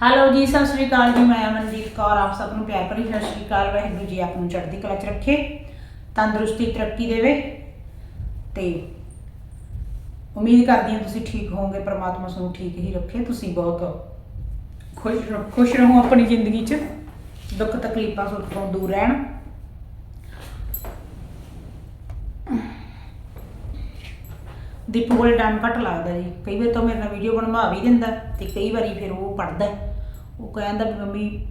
Hello ਜੀ, ਸਤਿ ਸ਼੍ਰੀ ਅਕਾਲ ਜੀ। ਮੈਂ ਅਮਨਜੀਤ ਕੌਰ, ਆਪ ਸਭ ਨੂੰ ਪਿਆਰ ਭਰੀ ਸਤਿ ਸ਼੍ਰੀ ਅਕਾਲ। ਵਾਹਿਗੁਰੂ ਜੀ ਆਪ ਨੂੰ ਚੜ੍ਹਦੀ ਕਲਾ 'ਚ ਰੱਖੇ, ਤੰਦਰੁਸਤੀ ਤਰੱਕੀ ਦੇਵੇ। ਤੇ ਉਮੀਦ ਕਰਦੀ ਹਾਂ ਤੁਸੀਂ ਠੀਕ ਹੋਵੋਗੇ, ਪ੍ਰਮਾਤਮਾ ਤੁਹਾਨੂੰ ਠੀਕ ਹੀ ਰੱਖੇ। ਤੁਸੀਂ ਬਹੁਤ ਖੁਸ਼ ਖੁਸ਼ ਰਹੋ ਆਪਣੀ ਜ਼ਿੰਦਗੀ 'ਚ। ਦੁੱਖ ਤਕਲੀਫਾਂ ਤੋਂ ਦੂਰ ਰਹਿਣ। ਦੀਪੂ ਕੋਲੇ ਟਾਈਮ ਘੱਟ ਲੱਗਦਾ ਜੀ। ਕਈ ਵਾਰ ਤਾਂ ਮੇਰੇ ਨਾਲ ਵੀਡੀਓ ਬਣਵਾ ਵੀ ਦਿੰਦਾ ਤੇ ਕਈ ਵਾਰੀ ਫਿਰ ਉਹ ਪੜਦਾ ਉਹ ਕਹਿੰਦਾ ਵੀ ਮੰਮੀ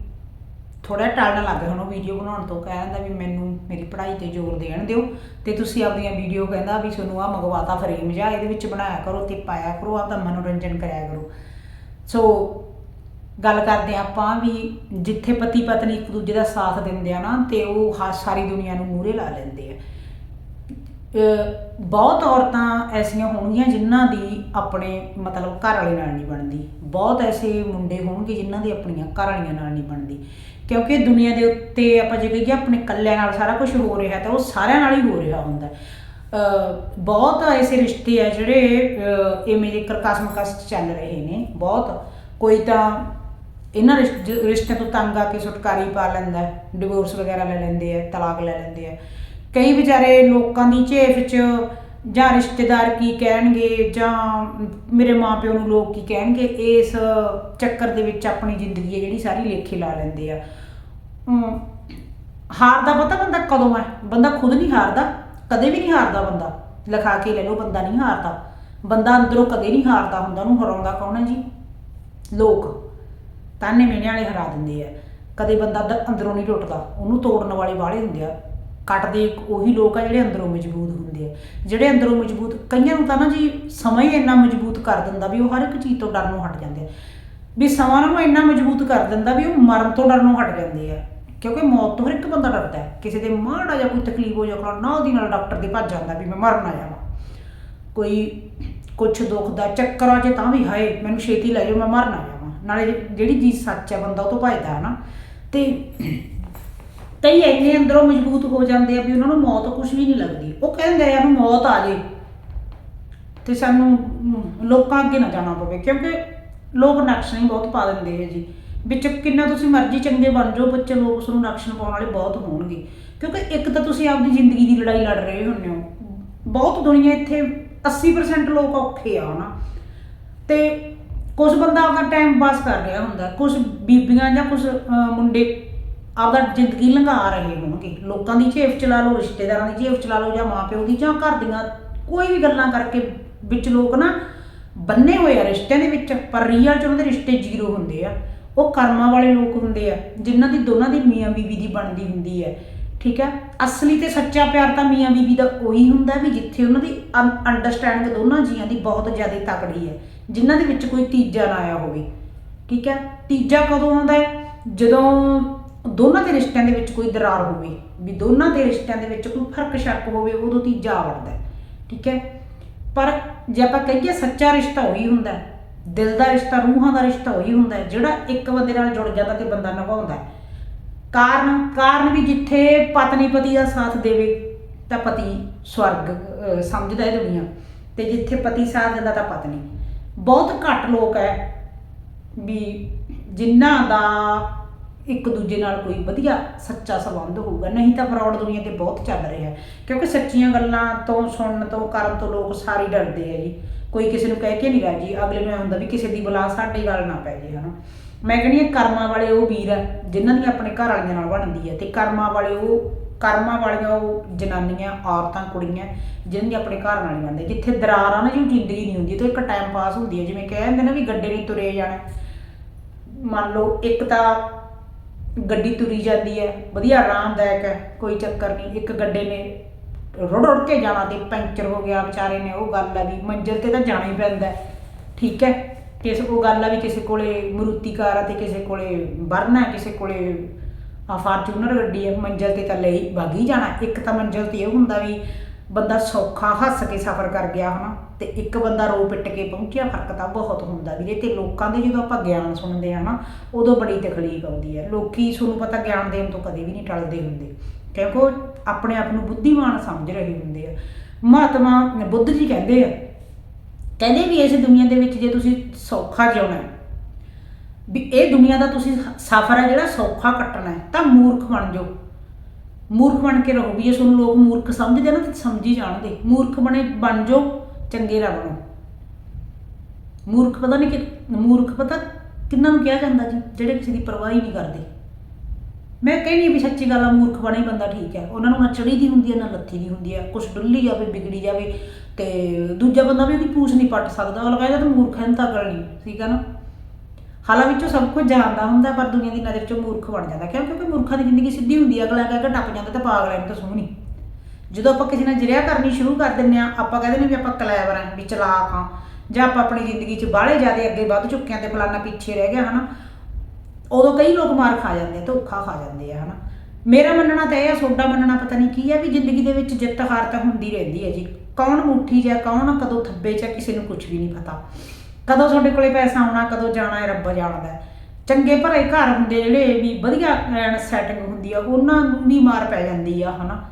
ਥੋੜਾ ਟਾਲਣ ਲੱਗ ਗਿਆ ਹੁਣ ਉਹ ਵੀਡੀਓ ਬਣਾਉਣ ਤੋਂ ਕਹਿੰਦਾ ਵੀ ਮੈਨੂੰ, ਮੇਰੀ ਪੜ੍ਹਾਈ ਤੇ ਜ਼ੋਰ ਦੇਣ ਦਿਓ ਤੇ ਤੁਸੀਂ ਆਪਣੀਆਂ ਵੀਡੀਓ ਕਹਿੰਦਾ ਵੀ ਤੁਹਾਨੂੰ ਆ ਮੰਗਵਾਤਾ ਫਰੇਮ ਜਾਂ ਇਹਦੇ ਵਿੱਚ ਬਣਾਇਆ ਕਰੋ ਤੇ ਪਾਇਆ ਕਰੋ, ਆਪਦਾ ਮਨੋਰੰਜਨ ਕਰਿਆ ਕਰੋ। ਸੋ ਗੱਲ ਕਰਦੇ ਹਾਂ ਆਪਾਂ ਵੀ ਜਿੱਥੇ ਪਤੀ ਪਤਨੀ ਇੱਕ ਦੂਜੇ ਦਾ ਸਾਥ ਦਿੰਦੇ ਆ ਨਾ, ਤੇ ਉਹ ਹਾ- ਸਾਰੀ ਦੁਨੀਆ ਨੂੰ ਮੂਹਰੇ ਲਾ ਲੈਂਦੇ ਆ। ਬਹੁਤ ਔਰਤਾਂ ਐਸੀਆਂ ਹੋਣਗੀਆਂ ਜਿਨ੍ਹਾਂ ਦੀ ਆਪਣੇ ਮਤਲਬ ਘਰ ਵਾਲੇ ਨਾਲ ਨਹੀਂ ਬਣਦੀ। ਬਹੁਤ ਐਸੇ ਮੁੰਡੇ ਹੋਣਗੇ ਜਿਨ੍ਹਾਂ ਦੀ ਆਪਣੀਆਂ ਘਰ ਵਾਲੀਆਂ ਨਾਲ ਨਹੀਂ ਬਣਦੀ। ਕਿਉਂਕਿ ਦੁਨੀਆ ਦੇ ਉੱਤੇ ਆਪਾਂ ਜੇ ਕਹੀਏ ਆਪਣੇ ਕੱਲਿਆਂ ਨਾਲ ਸਾਰਾ ਕੁਝ ਹੋ ਰਿਹਾ ਤਾਂ ਉਹ ਸਾਰਿਆਂ ਨਾਲ ਹੀ ਹੋ ਰਿਹਾ ਹੁੰਦਾ। ਬਹੁਤ ਐਸੇ ਰਿਸ਼ਤੇ ਆ ਜਿਹੜੇ, ਅਹ, ਇਵੇਂ ਦੇ ਕਰਕਸਮਕਸ ਚੱਲ ਰਹੇ ਨੇ, ਬਹੁਤ। ਕੋਈ ਤਾਂ ਇਹਨਾਂ ਰਿਸ਼- ਰਿਸ਼ਤਿਆਂ ਤੋਂ ਤੰਗ ਆ ਕੇ ਛੁਟਕਾਰੀ ਪਾ ਲੈਂਦਾ ਡਿਵੋਰਸ ਵਗੈਰਾ ਲੈ ਲੈਂਦੇ ਆ, ਤਲਾਕ ਲੈ ਲੈਂਦੇ ਆ। ਕਈ ਵਿਚਾਰੇ ਲੋਕਾਂ ਦੀ ਝੇਫ 'ਚ ਜਾਂ ਰਿਸ਼ਤੇਦਾਰ ਕੀ ਕਹਿਣਗੇ ਜਾਂ ਮੇਰੇ ਮਾਪਿਓ ਨੂੰ ਲੋਕ ਕੀ ਕਹਿਣਗੇ ਇਸ ਚੱਕਰ ਦੇ ਵਿੱਚ ਆਪਣੀ ਜ਼ਿੰਦਗੀ ਹੈ ਜਿਹੜੀ ਸਾਰੀ ਲੇਖੇ ਲਾ ਲੈਂਦੇ ਆ। ਅਮ, ਹਾਰਦਾ ਪਤਾ ਬੰਦਾ ਕਦੋਂ ਹੈ? ਬੰਦਾ ਖੁਦ ਨਹੀਂ ਹਾਰਦਾ ਕਦੇ ਵੀ ਨਹੀਂ ਹਾਰਦਾ ਬੰਦਾ। ਲਿਖਾ ਕੇ ਲੈ ਲਓ ਬੰਦਾ ਨਹੀਂ ਹਾਰਦਾ। ਬੰਦਾ ਅੰਦਰੋਂ ਕਦੇ ਨਹੀਂ ਹਾਰਦਾ ਹੁੰਦਾ ਉਹਨੂੰ ਹਰਾਉਂਦਾ ਕੌਣ ਹੈ ਜੀ? ਲੋਕ। ਤਾਨੇ ਮੇਨੇ ਵਾਲੇ ਹਰਾ ਦਿੰਦੇ ਆ। ਕਦੇ ਬੰਦਾ ਦ- ਅੰਦਰੋਂ ਨਹੀਂ ਟੁੱਟਦਾ ਉਹਨੂੰ ਤੋੜਨ ਵਾਲੇ ਵਾਲੇ ਹੁੰਦੇ ਆ। ਕੱਟਦੇ, ਉਹੀ ਲੋਕ ਆ ਜਿਹੜੇ ਅੰਦਰੋਂ ਮਜ਼ਬੂਤ ਹੁੰਦੇ ਆ। ਜਿਹੜੇ ਅੰਦਰੋਂ ਮਜ਼ਬੂਤ, ਕਈਆਂ ਨੂੰ ਤਾਂ ਨਾ ਜੀ ਸਮਾਂ ਹੀ ਇੰਨਾ ਮਜ਼ਬੂਤ ਕਰ ਦਿੰਦਾ ਵੀ ਉਹ ਹਰ ਇੱਕ ਚੀਜ਼ ਤੋਂ ਡਰਨੋਂ ਹਟ ਜਾਂਦੇ ਆ। ਵੀ ਸਮਾਂ ਨੂੰ ਇੰਨਾ ਮਜ਼ਬੂਤ ਕਰ ਦਿੰਦਾ ਵੀ ਉਹ ਮਰਨ ਤੋਂ ਡਰਨੋਂ ਹਟ ਜਾਂਦੇ ਆ। ਕਿਉਂਕਿ ਮੌਤ ਤੋਂ ਹਰ ਇੱਕ ਬੰਦਾ ਡਰਦਾ ਹੈ। ਕਿਸੇ ਦੇ ਮਾੜਾ ਜਾਂ ਕੋਈ ਤਕਲੀਫ ਹੋ ਜਾਣਾ ਨਾ ਉਹਦੀ ਨਾਲ ਡਾਕਟਰ ਦੇ ਭੱਜ ਜਾਂਦਾ ਵੀ ਮੈਂ ਮਰ ਨਾ ਜਾਵਾਂ। ਕੋਈ ਕੁਛ ਦੁੱਖ ਦਾ ਚੱਕਰ ਆ ਜੇ ਤਾਂ ਵੀ ਹਾਏ, ਮੈਨੂੰ ਛੇਤੀ ਲੈ ਜਾਓ, ਮੈਂ ਮਰ ਨਾ ਜਾਵਾਂ। ਨਾਲੇ ਜਿਹੜੀ ਚੀਜ਼ ਸੱਚ ਹੈ ਬੰਦਾ ਉਹ ਤੋਂ ਭੱਜਦਾ ਹੈ ਨਾ। ਤੇ ਕਈ ਇੰਨੇ ਅੰਦਰੋਂ ਮਜ਼ਬੂਤ ਹੋ ਜਾਂਦੇ ਆ ਵੀ ਉਹਨਾਂ ਨੂੰ ਮੌਤ ਕੁਝ ਵੀ ਨਹੀਂ ਲੱਗਦੀ। ਉਹ ਕਹਿੰਦੇ ਆ ਨੂੰ ਮੌਤ ਆ ਜੇ। ਤੇ ਸਾਨੂੰ ਅਮ, ਲੋਕਾਂ ਅੱਗੇ ਨਾ ਜਾਣਾ ਪਵੇ ਕਿਉਂਕਿ ਲੋਕ ਨਕਸ਼ ਨਹੀਂ ਬਹੁਤ ਪਾ ਦਿੰਦੇ ਆ ਜੀ। ਵਿੱਚ ਕਿੰਨਾ ਤੁਸੀਂ ਮਰਜ਼ੀ ਚੰਗੇ ਬਣ ਜਾਓ ਬੱਚੇ ਲੋਕ ਉਸ ਨੂੰ ਨਕਸ਼ ਪਾਉਣ ਵਾਲੇ ਬਹੁਤ ਹੋਣਗੇ। ਕਿਉਂਕਿ ਇੱਕ ਤਾਂ ਤੁਸੀਂ ਆਪਣੀ ਜ਼ਿੰਦਗੀ ਦੀ ਲੜਾਈ ਲੜ ਰਹੇ ਹੁੰਦੇ ਹੋ। ਬਹੁਤ ਦੁਨੀਆ ਇੱਥੇ 80% ਲੋਕ ਔਖੇ ਆ ਹਨਾ। ਤੇ ਕੁਝ ਬੰਦਾ ਆਪਦਾ ਟਾਈਮ ਪਾਸ ਕਰ ਰਿਹਾ ਹੁੰਦਾ। ਕੁਝ ਬੀਬੀਆਂ ਜਾਂ ਕੁਝ ਮੁੰਡੇ ਆਪਦਾ ਜ਼ਿੰਦਗੀ ਲੰਘਾ ਰਹੇ ਹੋਣਗੇ। ਲੋਕਾਂ ਦੀ ਝੇਪ ਚਲਾ ਲਓ, ਰਿਸ਼ਤੇਦਾਰਾਂ ਦੀ ਝੇਪ ਚਲਾ ਲਓ ਜਾਂ ਮਾਪਿਓ ਦੀ ਜਾਂ ਘਰ ਦੀਆਂ ਕੋਈ ਵੀ ਗੱਲਾਂ ਕਰਕੇ ਵਿੱਚ ਲੋਕ ਨਾ ਬੰਨੇ ਹੋਏ ਆ ਰਿਸ਼ਤਿਆਂ ਦੇ ਵਿੱਚ, ਪਰ ਰੀਅਲ ਚ ਉਹਨਾਂ ਦੇ ਰਿਸ਼ਤੇ ਜ਼ੀਰੋ ਹੁੰਦੇ ਆ। ਉਹ ਕਰਮਾਂ ਵਾਲੇ ਲੋਕ ਹੁੰਦੇ ਆ, ਜਿਨ੍ਹਾਂ ਦੀ ਦੋਨਾਂ ਦੀ ਮੀਆਂ ਬੀਵੀ ਦੀ ਬਣਦੀ ਹੁੰਦੀ ਹੈ ਠੀਕ ਹੈ ਅਸਲੀ ਤੇ ਸੱਚਾ ਪਿਆਰ ਤਾਂ ਮੀਆਂ ਬੀਵੀ ਦਾ ਉਹੀ ਹੁੰਦਾ ਵੀ ਜਿੱਥੇ ਉਹਨਾਂ ਦੀ ਅੰਡਰਸਟੈਂਡਿੰਗ ਦੋਨਾਂ ਜੀਆਂ ਦੀ ਬਹੁਤ ਜ਼ਿਆਦਾ ਤਕੜੀ ਹੈ ਜਿਨ੍ਹਾਂ ਦੇ ਵਿੱਚ ਕੋਈ ਤੀਜਾ ਨਾ ਆਇਆ ਹੋਵੇ। ਠੀਕ ਹੈ ਤੀਜਾ ਕਦੋਂ ਆਉਂਦਾ ਹੈ? ਜਦੋਂ ਦੋਨਾਂ ਦੇ ਰਿਸ਼ਤਿਆਂ ਦੇ ਵਿੱਚ ਕੋਈ ਦਰਾਰ ਹੋਵੇ ਵੀ ਦੋਨਾਂ ਦੇ ਰਿਸ਼ਤਿਆਂ ਦੇ ਵਿੱਚ ਕੋਈ ਫ਼ਰਕ ਸ਼ੱਕ ਹੋਵੇ ਉਦੋਂ ਤੀਜਾ ਆ ਵੜਦਾ ਹੈ ਠੀਕ ਹੈ? ਪਰ ਜੇ ਆਪਾਂ ਕਹੀਏ ਸੱਚਾ ਰਿਸ਼ਤਾ ਉਹੀ ਹੁੰਦਾ ਹੈ ਦਿਲ ਦਾ ਰਿਸ਼ਤਾ ਰੂਹਾਂ ਦਾ ਰਿਸ਼ਤਾ ਉਹੀ ਹੁੰਦਾ ਹੈ ਜਿਹੜਾ ਇੱਕ ਬੰਦੇ ਨਾਲ ਜੁੜ ਜਾਂਦਾ ਤੇ ਬੰਦਾ ਨਿਭਾਉਂਦਾ ਹੈ। ਕਾਰਨ ਕਾਰਨ ਵੀ ਜਿੱਥੇ ਪਤਨੀ ਪਤੀ ਦਾ ਸਾਥ ਦੇਵੇ ਤਾਂ ਪਤੀ ਸਵਰਗ ਅਹ, ਸਮਝਦਾ ਹੈ ਦੁਨੀਆ। ਤੇ ਜਿੱਥੇ ਪਤੀ ਸਾਥ ਦਿੰਦਾ ਤਾਂ ਪਤਨੀ। ਬਹੁਤ ਘੱਟ ਲੋਕ ਹੈ ਵੀ ਜਿਨ੍ਹਾਂ ਦਾ ਇੱਕ ਦੂਜੇ ਨਾਲ ਕੋਈ ਵਧੀਆ ਸੱਚਾ ਸੰਬੰਧ ਹੋਊਗਾ। ਨਹੀਂ ਤਾਂ ਫਰਾਡ ਦੁਨੀਆ ਤੇ ਬਹੁਤ ਚੱਲ ਰਿਹਾ ਕਿਉਂਕਿ ਸੱਚੀਆਂ ਗੱਲਾਂ ਤੋਂ ਸੁਣਨ ਤੋਂ, ਕਰਨ ਤੋਂ ਲੋਕ ਸਾਰੇ ਡਰਦੇ ਆ ਜੀ। ਕੋਈ ਕਿਸੇ ਨੂੰ ਕਹਿ ਕੇ ਨਹੀਂ ਰਾਜੀ ਅਗਲੇ ਨੂੰ ਇਹ ਹੁੰਦਾ ਵੀ ਕਿਸੇ ਦੀ ਬਲਾ ਸਾਡੇ ਗੱਲ ਨਾ ਪੈ ਜੇ, ਹਨਾ। ਮੈਂ ਕਹਿੰਦੀ ਆ ਕਰਮਾਂ ਵਾਲੇ ਉਹ ਵੀਰ ਆ, ਜਿਨ੍ਹਾਂ ਦੀ ਆਪਣੇ ਘਰ ਵਾਲੀਆਂ ਨਾਲ ਬਣਦੀ ਹੈ ਤੇ ਕਰਮਾਂ ਵਾਲੇ ਉਹ, ਕਰਮਾਂ ਵਾਲੀਆਂ ਉਹ ਜਨਾਨੀਆਂ, ਔਰਤਾਂ, ਕੁੜੀਆਂ, ਜਿਨ੍ਹਾਂ ਦੀ ਆਪਣੇ ਘਰ ਨਾਲ ਨਹੀਂ ਬਣਦੇ ਜਿੱਥੇ ਦਰਾਰ ਆ ਨਾ ਜੀ, ਉਹ ਜ਼ਿੰਦਗੀ ਨਹੀਂ ਹੁੰਦੀ। ਤੇ ਇੱਕ ਟਾਈਮ ਪਾਸ ਹੁੰਦੀ ਹੈ ਜਿਵੇਂ ਕਹਿੰਦੇ ਨਾ ਵੀ ਗੱਡੇ ਨੇ ਤੁਰੇ ਜਾਣਾ। ਮੰਨ ਲਓ, ਇੱਕ ਤਾਂ ਗੱਡੀ ਤੁਰੀ ਜਾਂਦੀ ਹੈ ਵਧੀਆ ਆਰਾਮਦਾਇਕ ਹੈ ਕੋਈ ਚੱਕਰ ਨਹੀਂ ਇੱਕ ਗੱਡੇ ਨੇ ਰੁੜ ਰੁੜ ਕੇ ਜਾਣਾ ਤੇ ਪੈਂਚਰ ਹੋ ਗਿਆ ਵਿਚਾਰੇ ਨੇ ਉਹ ਗੱਲ ਆ ਵੀ ਮੰਜ਼ਿਲ ਤੇ ਤਾਂ ਜਾਣਾ ਹੀ ਪੈਂਦਾ ਹੈ। ਠੀਕ ਹੈ ਕਿਸ ਉਹ ਗੱਲ ਆ ਵੀ ਕਿਸੇ ਕੋਲੇ ਮਰੂਤੀ ਕਾਰ ਆ ਤੇ ਕਿਸੇ ਕੋਲੇ ਵਰਨਾ ਹੈ, ਕਿਸੇ ਕੋਲੇ ਆ ਫਾਰਚੂਨਰ ਗੱਡੀ ਹੈ ਮੰਜ਼ਿਲ ਤੇ ਤਾਂ ਲਈ ਭਾਗੀ ਜਾਣਾ ਇੱਕ ਤਾਂ ਮੰਜ਼ਿਲ ਤੇ ਇਹ ਹੁੰਦਾ ਵੀ ਬੰਦਾ ਸੌਖਾ ਹੱਸ ਕੇ ਸਫ਼ਰ ਕਰ ਗਿਆ ਹਨਾ ਤੇ ਇੱਕ ਬੰਦਾ ਰੋ ਪਿੱਟ ਕੇ ਪਹੁੰਚਿਆ ਫ਼ਰਕ ਤਾਂ ਬਹੁਤ ਹੁੰਦਾ ਵੀਰੇ ਤੇ ਲੋਕਾਂ ਦੇ ਜਦੋਂ ਆਪਾਂ ਗਿਆਨ ਸੁਣਦੇ ਆ ਨਾ ਉਦੋਂ ਬੜੀ ਤਕਲੀਫ ਆਉਂਦੀ ਹੈ। ਲੋਕੀ ਤੁਹਾਨੂੰ ਪਤਾ ਗਿਆਨ ਦੇਣ ਤੋਂ ਕਦੇ ਵੀ ਨਹੀਂ ਟਲਦੇ ਹੁੰਦੇ ਕਿਉਂਕਿ ਉਹ ਆਪਣੇ ਆਪ ਨੂੰ ਬੁੱਧੀਮਾਨ ਸਮਝ ਰਹੇ ਹੁੰਦੇ ਆ। ਮਹਾਤਮਾ ਬੁੱਧ ਜੀ ਕਹਿੰਦੇ ਆ ਕਹਿੰਦੇ ਵੀ ਇਸ ਦੁਨੀਆ ਦੇ ਵਿੱਚ ਜੇ ਤੁਸੀਂ ਸੌਖਾ ਜਿਉਣਾ ਹੈ, ਵੀ ਇਹ ਦੁਨੀਆ ਦਾ ਤੁਸੀਂ ਸਫ਼ਰ ਹੈ ਜਿਹੜਾ ਸੌਖਾ ਕੱਟਣਾ ਹੈ ਤਾਂ ਮੂਰਖ ਬਣ ਜਾਓ। ਮੂਰਖ ਬਣ ਕੇ ਰਹੋ ਵੀ ਜੇ ਤੁਹਾਨੂੰ ਲੋਕ ਮੂਰਖ ਸਮਝਦੇ ਨਾ ਤੇ ਸਮਝੀ ਜਾਣਦੇ। ਮੂਰਖ ਬਣੇ ਬਣ ਜਾਓ, ਚੰਗੇ ਨਾ ਬਣੋ। ਮੂਰਖ ਪਤਾ ਨਹੀਂ ਕਿ ਮੂਰਖ ਪਤਾ ਕਿੰਨਾਂ ਨੂੰ ਕਿਹਾ ਜਾਂਦਾ ਜੀ, ਜਿਹੜੇ ਕਿਸੇ ਦੀ ਪਰਵਾਹ ਹੀ ਨਹੀਂ ਕਰਦੇ। ਮੈਂ ਕਹਿੰਦੀ ਹਾਂ ਵੀ ਸੱਚੀ ਗੱਲ ਆ, ਮੂਰਖ ਬਣੇ ਹੀ ਬੰਦਾ ਠੀਕ ਹੈ। ਉਹਨਾਂ ਨੂੰ ਨਾ ਚੜੀ ਦੀ ਹੁੰਦੀ ਹੈ ਨਾ ਲੱਥੀ ਦੀ ਹੁੰਦੀ ਹੈ ਕੁਛ ਡੁੱਲੀ ਜਾਵੇ, ਵਿਗੜੀ ਜਾਵੇ ਤੇ ਦੂਜਾ ਬੰਦਾ ਵੀ ਉਹਦੀ ਪੂਛ ਨਹੀਂ ਪੱਟ ਸਕਦਾ। ਉਹ ਕਹਿੰਦਾ ਤੂੰ ਮੂਰਖ ਹੈ ਤਾਂ ਕਰਨੀ ਠੀਕ ਹੈ ਨਾ? ਹਾਲਾਂ ਵਿੱਚੋਂ ਸਭ ਕੁਝ ਜਾਣਦਾ ਹੁੰਦਾ, ਪਰ ਦੁਨੀਆ ਦੀ ਨਜ਼ਰ 'ਚੋਂ ਮੂਰਖ ਬਣ ਜਾਂਦਾ। ਕਿਉਂ? ਕਿਉਂਕਿ ਮੂਰਖਾਂ ਦੀ ਜ਼ਿੰਦਗੀ ਸਿੱਧੀ ਹੁੰਦੀ ਹੈ ਅਗਲਾ ਕਹਿ ਕੇ ਟੱਪ ਜਾਂਦਾ ਤਾਂ ਪਾਗਲਾਂ ਨੂੰ ਤਾਂ ਸੋਹਣੀ। ਜਦੋਂ ਆਪਾਂ ਕਿਸੇ ਨਾਲ ਜਰਿਆ ਕਰਨੀ ਸ਼ੁਰੂ ਕਰ ਦਿੰਦੇ ਆ, ਆਪਾਂ ਕਹਿੰਦੇ ਨੇ ਵੀ ਆਪਾਂ ਕਲੈਵਰ ਆਂ, ਵੀ ਚਲਾਕ ਆਂ। ਜਾਂ ਆਪਾਂ ਆਪਣੀ ਜ਼ਿੰਦਗੀ 'ਚ ਬਾਹਲੇ ਜ਼ਿਆਦਾ ਅੱਗੇ ਵੱਧ ਚੁੱਕੇ ਆਂ ਤੇ ਫਲਾਨਾ ਪਿੱਛੇ ਰਹਿ ਗਿਆ, ਹਨਾ? ਉਦੋਂ ਕਈ ਲੋਕ ਮਾਰ ਖਾ ਜਾਂਦੇ ਆ, ਧੋਖਾ ਖਾ ਜਾਂਦੇ ਆ, ਹਨਾ? ਮੇਰਾ ਮੰਨਣਾ ਤਾਂ ਇਹ ਆ ਤੁਹਾਡਾ ਮੰਨਣਾ ਪਤਾ ਨਹੀਂ ਕੀ ਹੈ ਵੀ ਜ਼ਿੰਦਗੀ ਦੇ ਵਿੱਚ ਜਿੱਤ ਹਾਰ ਤਾਂ ਹੁੰਦੀ ਰਹਿੰਦੀ ਹੈ ਜੀ। ਕੌਣ ਮੁੱਠੀ 'ਚ ਕੌਣ ਕਦੋਂ ਥੱਬੇ 'ਚ ਕਿਸੇ ਨੂੰ ਕੁਝ ਵੀ ਨਹੀਂ ਪਤਾ। ਕਦੋਂ ਤੁਹਾਡੇ ਕੋਲੇ ਪੈਸਾ ਆਉਣਾ, ਕਦੋਂ ਜਾਣਾ ਹੈ, ਰੱਬ ਜਾਣਦਾ ਹੈ। ਚੰਗੇ ਭਲੇ ਘਰ ਹੁੰਦੇ ਜਿਹੜੇ ਵੀ ਵਧੀਆ ਸੈਟਿੰਗ ਹੁੰਦੀ ਆ, ਉਹਨਾਂ ਨੂੰ ਵੀ ਮਾਰ ਪੈ ਜਾਂਦੀ ਆ, ਹਨਾ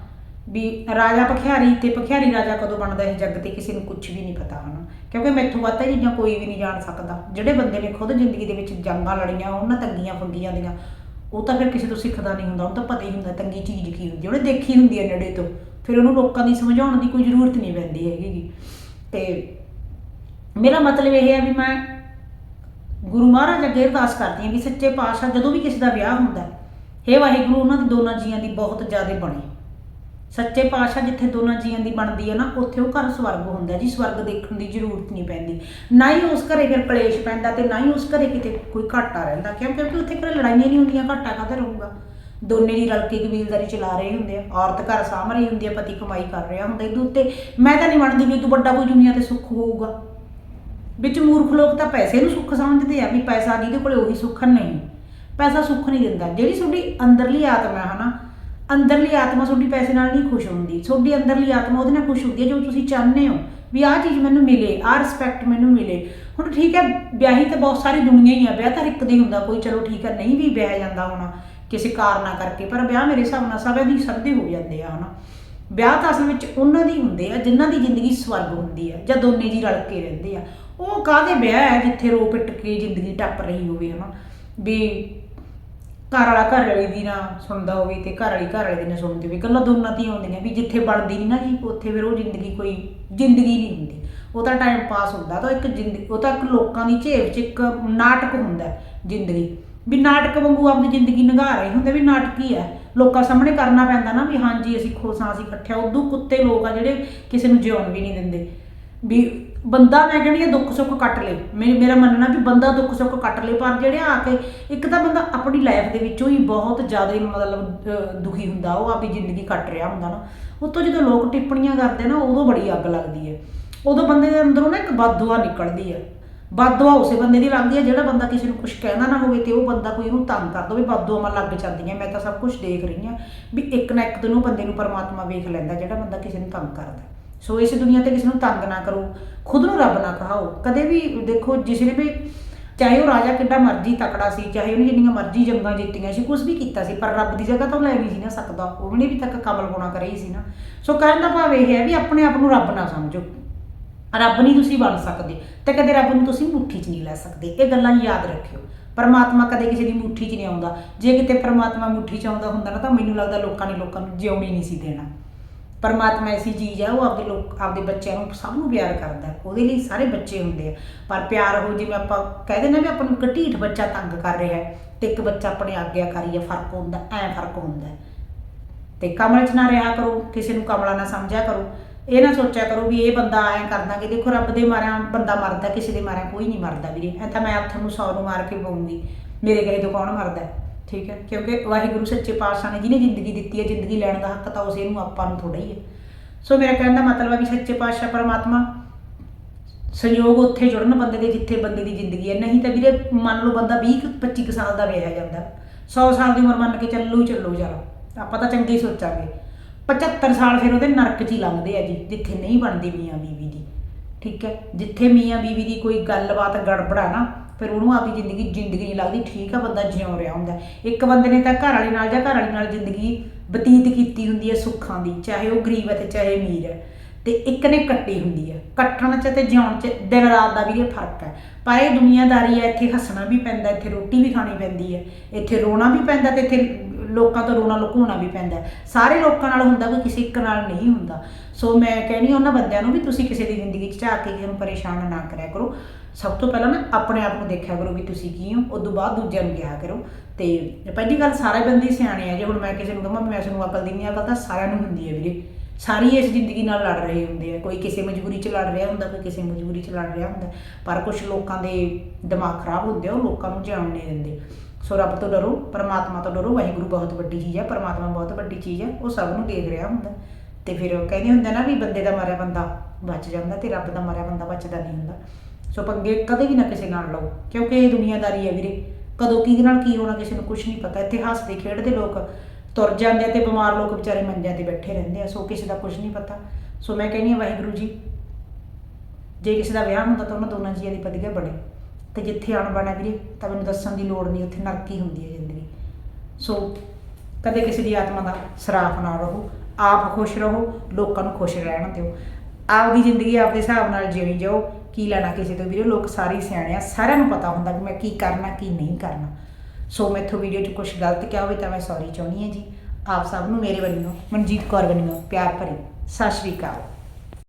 ਵੀ ਰਾਜਾ ਪਖਿਆਰੀ ਤੇ ਪਖਿਆਰੀ ਰਾਜਾ ਕਦੋਂ ਬਣਦਾ ਇਹ ਜੱਗ ਤੇ ਕਿਸੇ ਨੂੰ ਕੁਝ ਵੀ ਨਹੀਂ ਪਤਾ, ਹਨਾ ਕਿਉਂਕਿ ਮੈਥੋਂ ਵੱਧ ਇਹ ਚੀਜ਼ਾਂ ਕੋਈ ਵੀ ਨਹੀਂ ਜਾਣ ਸਕਦਾ ਜਿਹੜੇ ਬੰਦੇ ਨੇ ਖੁਦ ਜ਼ਿੰਦਗੀ ਦੇ ਵਿੱਚ ਜੰਗਾਂ ਲੜੀਆਂ, ਉਹਨਾਂ ਤੰਗੀਆਂ ਫੰਗੀਆਂ ਦੀਆਂ, ਉਹ ਤਾਂ ਫਿਰ ਕਿਸੇ ਤੋਂ ਸਿੱਖਦਾ ਨਹੀਂ ਹੁੰਦਾ ਉਹਨੂੰ ਤਾਂ ਪਤਾ ਹੀ ਹੁੰਦਾ ਤੰਗੀ ਚੀਜ਼ ਕੀ ਹੁੰਦੀ ਉਹਨੇ ਦੇਖੀ ਹੁੰਦੀ ਹੈ ਨੇੜੇ ਤੋਂ, ਫਿਰ ਉਹਨੂੰ ਲੋਕਾਂ ਦੀ ਸਮਝਾਉਣ ਦੀ ਕੋਈ ਜ਼ਰੂਰਤ ਨਹੀਂ ਪੈਂਦੀ ਹੈਗੀ ਗੀ। ਤੇ ਮੇਰਾ ਮਤਲਬ ਇਹ ਹੈ ਵੀ ਮੈਂ ਗੁਰੂ ਮਹਾਰਾਜ ਅੱਗੇ ਅਰਦਾਸ ਕਰਦੀ ਹਾਂ ਵੀ ਸੱਚੇ ਪਾਤਸ਼ਾਹ ਜਦੋਂ ਵੀ ਕਿਸੇ ਦਾ ਵਿਆਹ ਹੁੰਦਾ ਹੈ, ਹੇ ਵਾਹਿਗੁਰੂ, ਉਹਨਾਂ ਦੇ ਦੋਨਾਂ ਜੀਆਂ ਦੀ ਬਹੁਤ ਜ਼ਿਆਦਾ ਬਣੇ। ਸੱਚੇ ਪਾਤਸ਼ਾਹ ਜਿੱਥੇ ਦੋਨਾਂ ਜੀਆਂ ਦੀ ਬਣਦੀ ਹੈ ਨਾ, ਉੱਥੇ ਉਹ ਘਰ ਸਵਰਗ ਹੁੰਦਾ ਜੀ ਸਵਰਗ ਦੇਖਣ ਦੀ ਜ਼ਰੂਰਤ ਨਹੀਂ ਪੈਂਦੀ। ਨਾ ਹੀ ਉਸ ਘਰੇ ਫਿਰ ਕਲੇਸ਼ ਪੈਂਦਾ ਤੇ ਨਾ ਹੀ ਉਸ ਘਰੇ ਕਿਤੇ ਕੋਈ ਘਾਟਾ ਰਹਿੰਦਾ ਕਿਉਂ ਕਿਉਂਕਿ ਉੱਥੇ ਘਰੇ ਲੜਾਈਆਂ ਨਹੀਂ ਹੁੰਦੀਆਂ, ਘਾਟਾ ਕਾਹਦਾ ਰਹੂਗਾ? ਦੋਨੇ ਦੀ ਰਲ ਕੇ ਕਬੀਲਦਾਰੀ ਚਲਾ ਰਹੇ ਹੁੰਦੇ ਆ, ਔਰਤ ਘਰ ਸਾਂਭ ਰਹੀ ਹੁੰਦੀ ਆ, ਪਤੀ ਕਮਾਈ ਕਰ ਰਿਹਾ ਹੁੰਦਾ। ਇਹਦੇ ਉੱਤੇ ਮੈਂ ਤਾਂ ਨਹੀਂ ਮੰਨਦੀ ਵੀ ਤੂੰ ਵੱਡਾ ਕੋਈ ਦੁਨੀਆ ਤੇ ਸੁੱਖ ਹੋਊਗਾ। ਵਿੱਚ ਮੂਰਖ ਲੋਕ ਤਾਂ ਪੈਸੇ ਨੂੰ ਸੁੱਖ ਸਮਝਦੇ ਆ ਵੀ ਪੈਸਾ ਜਿਹਦੇ ਕੋਲੇ ਉਹੀ ਸੁੱਖ ਨਹੀਂ। ਪੈਸਾ ਸੁੱਖ ਨਹੀਂ ਦਿੰਦਾ। ਜਿਹੜੀ ਤੁਹਾਡੀ ਅੰਦਰਲੀ ਆਤਮਾ ਹੈ ਹਨਾ ਅੰਦਰਲੀ ਆਤਮਾ ਤੁਹਾਡੀ ਪੈਸੇ ਨਾਲ ਨਹੀਂ ਖੁਸ਼ ਹੁੰਦੀ। ਤੁਹਾਡੀ ਅੰਦਰਲੀ ਆਤਮਾ ਉਹਦੇ ਨਾਲ ਖੁਸ਼ ਹੁੰਦੀ ਹੈ ਜੋ ਤੁਸੀਂ ਚਾਹੁੰਦੇ ਹੋ ਵੀ ਆਹ ਚੀਜ਼ ਮੈਨੂੰ ਮਿਲੇ, ਆਹ ਰਿਸਪੈਕਟ ਮੈਨੂੰ ਮਿਲੇ। ਹੁਣ ਠੀਕ ਹੈ, ਵਿਆਹੀ ਤਾਂ ਬਹੁਤ ਸਾਰੀ ਦੁਨੀਆ ਹੀ ਆ। ਵਿਆਹ ਤਾਂ ਇੱਕ ਦੀ ਹੁੰਦਾ। ਕੋਈ ਚਲੋ ਠੀਕ ਹੈ, ਨਹੀਂ ਵੀ ਵਿਆਹ ਜਾਂਦਾ ਹੋਣਾ, ਕਿਸੇ ਕਾਰਨਾ ਕਰਕੇ। ਪਰ ਵਿਆਹ ਮੇਰੇ ਹਿਸਾਬ ਨਾਲ ਸਭ ਦੀ ਸਭ ਦੇ ਹੋ ਜਾਂਦੇ ਆ, ਹਨਾ। ਵਿਆਹ ਤਾਂ ਅਸਲ ਵਿੱਚ ਉਹਨਾਂ ਦੀ ਹੁੰਦੇ ਆ, ਜਿਨ੍ਹਾਂ ਦੀ ਜ਼ਿੰਦਗੀ ਸਵਰਗ ਹੁੰਦੀ ਆ, ਜਾਂ ਦੋਨੇ ਜੀ ਰਲ ਕੇ ਰਹਿੰਦੇ ਆ। ਉਹ ਕਾਹਦੇ ਵਿਆਹ ਹੈ ਜਿੱਥੇ ਰੋ ਪਿੱਟ ਕੇ ਜ਼ਿੰਦਗੀ ਟੱਪ ਰਹੀ ਹੋਵੇ, ਹਨਾ? ਵੀ ਘਰ ਵਾਲਾ ਘਰ ਵਾਲੀ ਦੀ ਨਾ ਸੁਣਦਾ ਹੋਵੇ ਤੇ ਘਰ ਵਾਲੀ ਘਰ ਵਾਲੇ ਦੀ ਨਾ ਸੁਣਦੀ ਹੋਵੇ ਗੱਲਾਂ ਦੋਨਾਂ ਦੀਆਂ ਆਉਂਦੀਆਂ ਵੀ ਜਿੱਥੇ ਬਣਦੀ ਨਹੀਂ ਨਾ ਜੀ, ਉੱਥੇ ਫਿਰ ਉਹ ਜ਼ਿੰਦਗੀ ਕੋਈ ਜ਼ਿੰਦਗੀ ਨਹੀਂ ਹੁੰਦੀ। ਉਹ ਤਾਂ ਟਾਈਮ ਪਾਸ ਹੁੰਦਾ ਤਾਂ ਇੱਕ ਜ਼ਿੰਦਗੀ ਉਹ ਤਾਂ ਇੱਕ ਲੋਕਾਂ ਦੀ ਝੇਪ 'ਚ ਇੱਕ ਨਾਟਕ ਹੁੰਦਾ ਜ਼ਿੰਦਗੀ। ਵੀ ਨਾਟਕ ਵਾਂਗੂ ਆਪਣੀ ਜ਼ਿੰਦਗੀ ਨਿਭਾ ਰਹੇ ਹੁੰਦੇ, ਵੀ ਨਾਟਕ ਹੀ ਹੈ। ਲੋਕਾਂ ਸਾਹਮਣੇ ਕਰਨਾ ਪੈਂਦਾ ਨਾ, ਵੀ ਹਾਂਜੀ ਅਸੀਂ ਖੁਸ਼ ਹਾਂ, ਅਸੀਂ ਇਕੱਠੇ ਉਦੋਂ ਕੁੱਤੇ ਲੋਕ ਆ ਜਿਹੜੇ ਕਿਸੇ ਨੂੰ ਜਿਉਣ ਵੀ ਨਹੀਂ ਦਿੰਦੇ। ਵੀ ਬੰਦਾ ਮੈਂ ਕਹਿੰਦੀ ਆ ਦੁੱਖ ਸੁੱਖ ਕੱਟ ਲੇ। ਮੇ- ਮੇਰਾ ਮੰਨਣਾ ਵੀ ਬੰਦਾ ਦੁੱਖ ਸੁੱਖ ਕੱਟ ਲੇ ਪਰ ਜਿਹੜੇ ਆ ਕੇ ਇੱਕ ਤਾਂ ਬੰਦਾ ਆਪਣੀ ਲਾਈਫ ਦੇ ਵਿੱਚੋਂ ਹੀ ਬਹੁਤ ਜ਼ਿਆਦਾ ਹੀ ਮਤਲਬ ਅਹ, ਦੁਖੀ ਹੁੰਦਾ ਉਹ ਆਪਣੀ ਜ਼ਿੰਦਗੀ ਕੱਟ ਰਿਹਾ ਹੁੰਦਾ ਨਾ। ਉਤੋਂ ਜਦੋਂ ਲੋਕ ਟਿੱਪਣੀਆਂ ਕਰਦੇ ਨਾ ਉਦੋਂ ਬੜੀ ਅੱਗ ਲੱਗਦੀ ਹੈ। ਉਦੋਂ ਬੰਦੇ ਦੇ ਅੰਦਰੋਂ ਨਾ ਇੱਕ ਬਦਦੁਆ ਨਿਕਲਦੀ ਹੈ। ਬਦਦੁਆ ਉਸੇ ਬੰਦੇ ਦੀ ਲੱਗਦੀ ਹੈ ਜਿਹੜਾ ਬੰਦਾ ਕਿਸੇ ਨੂੰ ਕੁਝ ਕਹਿੰਦਾ ਨਾ ਹੋਵੇ ਤੇ ਉਹ ਬੰਦਾ ਕੋਈ ਉਹਨੂੰ ਤੰਗ ਕਰ ਦਵੇ ਬਦਦੁਆਵਾਂ ਲੱਗ ਜਾਂਦੀਆਂ। ਮੈਂ ਤਾਂ ਸਭ ਕੁਝ ਦੇਖ ਰਹੀ ਹਾਂ ਵੀ ਇੱਕ ਨਾ ਇੱਕ ਦਿਨ ਉਹ ਬੰਦੇ ਨੂੰ ਪਰਮਾਤਮਾ ਵੇਖ ਲੈਂਦਾ ਜਿਹੜਾ ਬੰਦਾ ਕਿਸੇ ਨੂੰ ਤੰਗ ਕਰਦਾ। ਸੋ ਇਸ ਦੁਨੀਆ ਤੇ ਕਿਸੇ ਨੂੰ ਤੰਗ ਨਾ ਕਰੋ, ਖੁਦ ਨੂੰ ਰੱਬ ਨਾ ਕਹਾਓ। ਕਦੇ ਵੀ ਦੇਖੋ, ਜਿਸ ਨੇ ਵੀ ਚਾਹੇ ਉਹ ਰਾਜਾ ਕਿੱਡਾ ਮਰਜ਼ੀ ਤਕੜਾ ਸੀ, ਚਾਹੇ ਉਹਨੇ ਜਿੰਨੀਆਂ ਮਰਜ਼ੀ ਜੰਗਾਂ ਜਿੱਤੀਆਂ ਸੀ ਕੁਝ ਵੀ ਕੀਤਾ ਸੀ, ਪਰ ਰੱਬ ਦੀ ਜਗ੍ਹਾ ਤਾਂ ਉਹ ਲੈ ਨਹੀਂ ਸੀ ਨਾ ਸਕਦਾ। ਉਹਨੇ ਵੀ ਤੱਕ ਕਮਲ ਹੋਣਾ ਕਰੀ ਸੀ ਨਾ। ਸੋ ਕਹਿਣ ਦਾ ਭਾਵ ਇਹ ਹੈ ਵੀ ਆਪਣੇ ਆਪ ਨੂੰ ਰੱਬ ਨਾ ਸਮਝੋ। ਰੱਬ ਨਹੀਂ ਤੁਸੀਂ ਬਣ ਸਕਦੇ ਤੇ ਕਦੇ ਰੱਬ ਨੂੰ ਤੁਸੀਂ ਮੁੱਠੀ 'ਚ ਨਹੀਂ ਲੈ ਸਕਦੇ। ਇਹ ਗੱਲਾਂ ਯਾਦ ਰੱਖਿਓ। ਪਰਮਾਤਮਾ ਕਦੇ ਕਿਸੇ ਦੀ ਮੁੱਠੀ 'ਚ ਨਹੀਂ ਆਉਂਦਾ। ਜੇ ਕਿਤੇ ਪਰਮਾਤਮਾ ਮੁੱਠੀ 'ਚ ਆਉਂਦਾ ਹੁੰਦਾ ਨਾ, ਤਾਂ ਮੈਨੂੰ ਲੱਗਦਾ ਲੋਕਾਂ ਨੇ ਲੋਕਾਂ ਨੂੰ ਜਿਉਣੀ ਨਹੀਂ ਸੀ ਦੇਣਾ। ਪਰਮਾਤਮਾ ਐਸੀ ਚੀਜ਼ ਹੈ ਉਹ ਆਪਦੇ ਲੋਕ, ਆਪਦੇ ਬੱਚਿਆਂ ਨੂੰ ਸਭ ਨੂੰ ਪਿਆਰ ਕਰਦਾ ਹੈ। ਉਹਦੇ ਲਈ ਸਾਰੇ ਬੱਚੇ ਹੁੰਦੇ ਆ ਪਰ ਪਿਆਰ ਹੋ ਜਿਵੇਂ ਆਪਾਂ ਕਹਿ ਦਿੰਦੇ ਵੀ ਆਪਾਂ ਨੂੰ ਇੱਕ ਬੱਚਾ ਤੰਗ ਕਰ ਰਿਹਾ ਹੈ, ਤੇ ਇੱਕ ਬੱਚਾ ਆਪਣੇ ਆਗਿਆਕਾਰੀ ਹੈ ਫ਼ਰਕ ਹੁੰਦਾ, ਐ ਫ਼ਰਕ ਹੁੰਦਾ ਹੈ ਤੇ ਕਮਲ 'ਚ ਨਾ ਰਿਹਾ ਕਰੋ, ਕਿਸੇ ਨੂੰ ਕਮਲਾ ਨਾ ਸਮਝਿਆ ਕਰੋ ਇਹ ਨਾ ਸੋਚਿਆ ਕਰੋ ਵੀ ਇਹ ਬੰਦਾ ਐਂ ਕਰਦਾ ਕਿ ਦੇਖੋ ਰੱਬ ਦੇ ਮਾਰਿਆ, ਬੰਦਾ ਮਰਦਾ, ਕਿਸੇ ਦੇ ਮਾਰਿਆ ਕੋਈ ਨਹੀਂ ਮਰਦਾ ਵੀਰੇ ਐ ਤਾਂ ਮੈਂ ਹੱਥ ਨੂੰ ਸੌ ਨੂੰ ਮਾਰ ਕੇ ਪਾਉਂਗੀ ਮੇਰੇ ਕਹੇ ਤੋਂ ਕੌਣ ਮਰਦਾ ਹੈ? ਠੀਕ ਹੈ, ਕਿਉਂਕਿ ਵਾਹਿਗੁਰੂ ਸੱਚੇ ਪਾਤਸ਼ਾਹ ਨੇ ਜਿਹਨੇ ਜ਼ਿੰਦਗੀ ਦਿੱਤੀ ਹੈ, ਜ਼ਿੰਦਗੀ ਲੈਣ ਦਾ ਹੱਕ ਤਾਂ ਉਸੇ ਨੂੰ ਆਪਾਂ ਨੂੰ ਥੋੜਾ ਹੀ ਹੈ। ਸੋ ਮੇਰਾ ਕਹਿਣ ਦਾ ਮਤਲਬ ਹੈ ਵੀ ਸੱਚੇ ਪਾਤਸ਼ਾਹ ਪਰਮਾਤਮਾ ਸੰਯੋਗ ਉੱਥੇ ਜੁੜਨ ਬੰਦੇ ਦੇ ਜਿੱਥੇ ਬੰਦੇ ਦੀ ਜ਼ਿੰਦਗੀ ਹੈ। ਨਹੀਂ ਤਾਂ ਵੀਰੇ ਮੰਨ ਲਓ ਬੰਦਾ 20 ਕੁ 25 ਕੁ ਸਾਲ ਦਾ ਵਿਆਹਿਆ ਜਾਂਦਾ। 100 ਸਾਲ ਦੀ ਉਮਰ ਮੰਨ ਕੇ ਚੱਲੋ ਹੀ ਚੱਲੋ ਜਰਾ ਆਪਾਂ ਤਾਂ ਚੰਗੇ ਸੋਚਾਂਗੇ। 75 ਸਾਲ ਫਿਰ ਉਹਦੇ ਨਰਕ 'ਚ ਹੀ ਲੰਘਦੇ ਆ ਜੀ, ਜਿੱਥੇ ਨਹੀਂ ਬਣਦੀ ਮੀਆਂ ਬੀਵੀ ਦੀ। ਠੀਕ ਹੈ, ਜਿੱਥੇ ਮੀਆਂ ਬੀਵੀ ਦੀ ਕੋਈ ਗੱਲਬਾਤ ਗੜਬੜਾ ਨਾ ਫਿਰ ਉਹਨੂੰ ਆਪਦੀ ਜ਼ਿੰਦਗੀ ਜ਼ਿੰਦਗੀ ਨਹੀਂ ਲੱਗਦੀ, ਠੀਕ ਆ, ਬੰਦਾ ਜਿਉਂ ਰਿਹਾ ਹੁੰਦਾ। ਇੱਕ ਬੰਦੇ ਨੇ ਤਾਂ ਘਰ ਵਾਲੇ ਨਾਲ ਜਾਂ ਘਰ ਵਾਲੀ ਨਾਲ ਜ਼ਿੰਦਗੀ ਬਤੀਤ ਕੀਤੀ ਹੁੰਦੀ ਹੈ ਸੁੱਖਾਂ ਦੀ, ਚਾਹੇ ਉਹ ਗਰੀਬ ਹੈ ਤੇ ਚਾਹੇ ਅਮੀਰ ਹੈ। ਤੇ ਇੱਕ ਨੇ ਕੱਟੀ ਹੁੰਦੀ ਹੈ। ਕੱਟਣ 'ਚ ਤੇ ਜਿਉਣ 'ਚ ਦਿਨ ਰਾਤ ਦਾ ਵੀ ਇਹ ਫ਼ਰਕ ਹੈ। ਪਰ ਇਹ ਦੁਨੀਆਦਾਰੀ ਹੈ, ਇੱਥੇ ਹੱਸਣਾ ਵੀ ਪੈਂਦਾ, ਇੱਥੇ ਰੋਟੀ ਵੀ ਖਾਣੀ ਪੈਂਦੀ ਹੈ। ਇੱਥੇ ਰੋਣਾ ਵੀ ਪੈਂਦਾ ਤੇ ਇੱਥੇ ਲੋਕਾਂ ਤੋਂ ਰੋਣਾ ਲੁਕਾਉਣਾ ਵੀ ਪੈਂਦਾ ਸਾਰੇ ਲੋਕਾਂ ਨਾਲ ਹੁੰਦਾ ਕੋਈ ਕਿਸੇ ਇੱਕ ਨਾਲ ਨਹੀਂ ਹੁੰਦਾ। ਸੋ ਮੈਂ ਕਹਿੰਦੀ ਉਹਨਾਂ ਬੰਦਿਆਂ ਨੂੰ ਵੀ ਤੁਸੀਂ ਕਿਸੇ ਦੀ ਜ਼ਿੰਦਗੀ 'ਚ ਝਾਕ ਕੇ ਕਿਸੇ ਨੂੰ ਪਰੇਸ਼ਾਨ ਨਾ ਕਰਿਆ ਕਰੋ। ਸਭ ਤੋਂ ਪਹਿਲਾਂ ਨਾ ਆਪਣੇ ਆਪ ਨੂੰ ਦੇਖਿਆ ਕਰੋ ਵੀ ਤੁਸੀਂ ਕੀ ਹੋ ਉਸ ਤੋਂ ਬਾਅਦ ਦੂਜਿਆਂ ਨੂੰ ਕਿਹਾ ਕਰੋ। ਤੇ ਪਹਿਲੀ ਗੱਲ ਸਾਰੇ ਬੰਦੇ ਸਿਆਣੇ ਆ ਜੇ, ਹੁਣ ਮੈਂ ਕਿਸੇ ਨੂੰ ਕਹਾਂ ਵੀ ਮੈਂ ਤੁਹਾਨੂੰ ਅਕਲ ਦਿੰਦੀ ਹਾਂ ਅਕਲ ਤਾਂ ਸਾਰਿਆਂ ਨੂੰ ਹੁੰਦੀ ਹੈ ਵੀਰੇ। ਸਾਰੀ ਇਸ ਜ਼ਿੰਦਗੀ ਨਾਲ ਲੜ ਰਹੇ ਹੁੰਦੇ ਆ। ਕੋਈ ਕਿਸੇ ਮਜਬੂਰੀ 'ਚ ਲੜ ਰਿਹਾ ਹੁੰਦਾ, ਕੋਈ ਕਿਸੇ ਮਜਬੂਰੀ 'ਚ ਲੜ ਰਿਹਾ ਹੁੰਦਾ। ਪਰ ਕੁਝ ਲੋਕਾਂ ਦੇ ਦਿਮਾਗ ਖਰਾਬ ਹੁੰਦੇ ਆ, ਉਹ ਲੋਕਾਂ ਨੂੰ ਜਾਣ ਨਹੀਂ ਦਿੰਦੇ। ਸੋ ਰੱਬ ਤੋਂ ਡਰੋ, ਪਰਮਾਤਮਾ ਤੋਂ ਡਰੋ। ਵਾਹਿਗੁਰੂ ਬਹੁਤ ਵੱਡੀ ਚੀਜ਼ ਹੈ ਪਰਮਾਤਮਾ ਬਹੁਤ ਵੱਡੀ ਚੀਜ਼ ਹੈ ਉਹ ਸਭ ਨੂੰ ਦੇਖ ਰਿਹਾ ਹੁੰਦਾ। ਤੇ ਫਿਰ ਕਹਿੰਦੇ ਹੁੰਦੇ ਨਾ ਵੀ ਬੰਦੇ ਦਾ ਮਾਰਿਆ ਬੰਦਾ ਬਚ ਜਾਂਦਾ ਤੇ ਰੱਬ ਦਾ ਮਾਰਿਆ ਬੰਦਾ ਬਚਦਾ ਨਹੀਂ ਹੁੰਦਾ। ਸੋ ਪੰਗੇ ਕਦੇ ਵੀ ਨਾ ਕਿਸੇ ਨਾਲ ਲਓ, ਕਿਉਂਕਿ ਇਹ ਦੁਨੀਆਦਾਰੀ ਹੈ ਵੀਰੇ। ਕਦੋਂ ਕਿਹਦੇ ਨਾਲ ਕੀ ਹੋਣਾ ਕਿਸੇ ਨੂੰ ਕੁਝ ਨਹੀਂ ਪਤਾ। ਇੱਥੇ ਹੱਸਦੇ, ਖੇਡਦੇ ਲੋਕ ਤੁਰ ਜਾਂਦੇ ਆ ਤੇ ਬਿਮਾਰ ਲੋਕ ਵਿਚਾਰੇ ਮੰਜਿਆਂ ਤੇ ਬੈਠੇ ਰਹਿੰਦੇ ਆ, ਸੋ ਕਿਸੇ ਦਾ ਕੁਝ ਨਹੀਂ ਪਤਾ। ਸੋ ਮੈਂ ਕਹਿੰਦੀ ਹਾਂ, ਵਾਹਿਗੁਰੂ ਜੀ, ਜੇ ਕਿਸੇ ਦਾ ਵਿਆਹ ਹੁੰਦਾ ਤਾਂ ਉਹਨਾਂ ਦੋਨਾਂ ਜੀਆਂ ਦੀ ਵਧੀਆ ਬਣੇ। ਤੇ ਜਿੱਥੇ ਆਣ ਬਣਾ ਵੀਰੇ, ਤਾਂ ਮੈਨੂੰ ਦੱਸਣ ਦੀ ਲੋੜ ਨਹੀਂ, ਉੱਥੇ ਨਰਕੀ ਹੁੰਦੀ ਹੈ ਜ਼ਿੰਦਗੀ। ਸੋ ਕਦੇ ਕਿਸੇ ਦੀ ਆਤਮਾ ਦਾ ਸਰਾਫ ਨਾ ਰਹੋ। ਆਪ ਖੁਸ਼ ਰਹੋ, ਲੋਕਾਂ ਨੂੰ ਖੁਸ਼ ਰਹਿਣ ਦਿਓ। ਆਪਦੀ ਜ਼ਿੰਦਗੀ ਆਪਦੇ ਹਿਸਾਬ ਨਾਲ ਜਿਵੇਂ ਜਾਓ। ਕੀ ਲੈਣਾ ਕਿਸੇ ਤੋਂ? ਵੀਰੇ, ਲੋਕ ਸਾਰੇ ਹੀ ਸਿਆਣੇ ਆ, ਸਾਰਿਆਂ ਨੂੰ ਪਤਾ ਹੁੰਦਾ ਵੀ ਮੈਂ ਕੀ ਕਰਨਾ, ਕੀ ਨਹੀਂ ਕਰਨਾ। ਸੋ ਮੈਥੋਂ ਵੀਡੀਓ 'ਚ ਕੁਝ ਗਲਤ ਕਿਹਾ ਹੋਵੇ ਤਾਂ ਮੈਂ ਸੌਰੀ ਚਾਹੁੰਦੀ ਹਾਂ ਜੀ। ਆਪ ਸਭ ਨੂੰ, ਮੇਰੇ ਵੱਲੋਂ, ਮਨਜੀਤ ਕੌਰ ਵੱਲੋਂ, ਪਿਆਰ ਭਰੀ, ਸਤਿ ਸ਼੍ਰੀ ਅਕਾਲ।